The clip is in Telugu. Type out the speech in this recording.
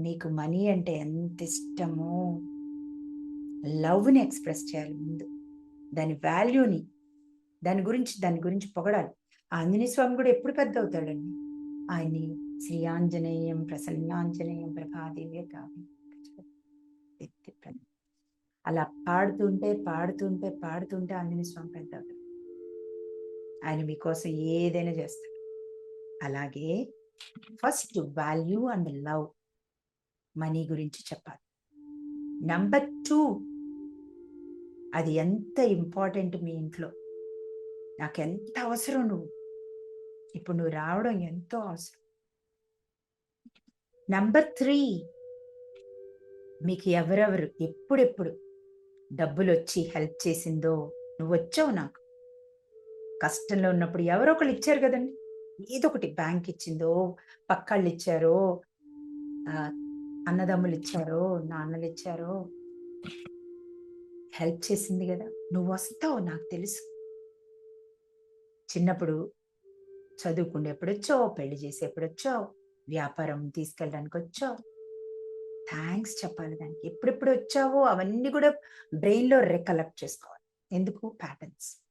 నీకు మనీ అంటే ఎంత ఇష్టమో లవ్ని ఎక్స్ప్రెస్ చేయాలి ముందు. దాని వాల్యూని దాని గురించి దాని గురించి పొగడాలి. ఆంజనేయ స్వామి కూడా ఎప్పుడు పెద్ద అవుతాడండి. ఆయన్ని శ్రీ ఆంజనేయం ప్రసన్నాంజనేయం ప్రభాదేవే కావి అలా పాడుతుంటే పాడుతుంటే పాడుతుంటే ఆంజనేయ స్వామి పెద్ద అవుతాడు. ఆయన మీకోసం ఏదైనా చేస్తాడు. అలాగే first value and love. Money గురించి చెప్పాలి. నంబర్ టూ అది ఎంత ఇంపార్టెంట్ మీ ఇంట్లో? నాకు ఎంత అవసరం నువ్వు? ఇప్పుడు నువ్వు రావడం ఎంతో అవసరం. నంబర్ త్రీ మీకు ఎవరెవరు ఎప్పుడెప్పుడు డబ్బులు వచ్చి హెల్ప్ చేసిందో నువ్వు వచ్చావు నాకు. కష్టంలో ఉన్నప్పుడు ఎవరో ఒకళ్ళు ఇచ్చారు కదండి. ఏదో ఒకటి బ్యాంక్ ఇచ్చిందో పక్కళ్ళు ఇచ్చారో అన్నదమ్ములు ఇచ్చారో నాన్నలు ఇచ్చారో హెల్ప్ చేసింది కదా. నువ్వు వస్తావు నాకు తెలుసు. చిన్నప్పుడు చదువుకుండా ఎప్పుడొచ్చావు పెళ్ళి చేసి ఎప్పుడొచ్చావు వ్యాపారం తీసుకెళ్ళడానికి వచ్చావు. థ్యాంక్స్ చెప్పాలి దానికి. ఎప్పుడెప్పుడు వచ్చావో అవన్నీ కూడా బ్రెయిన్లో రికలెక్ట్ చేసుకోవాలి. ఎందుకు? ప్యాటర్న్స్.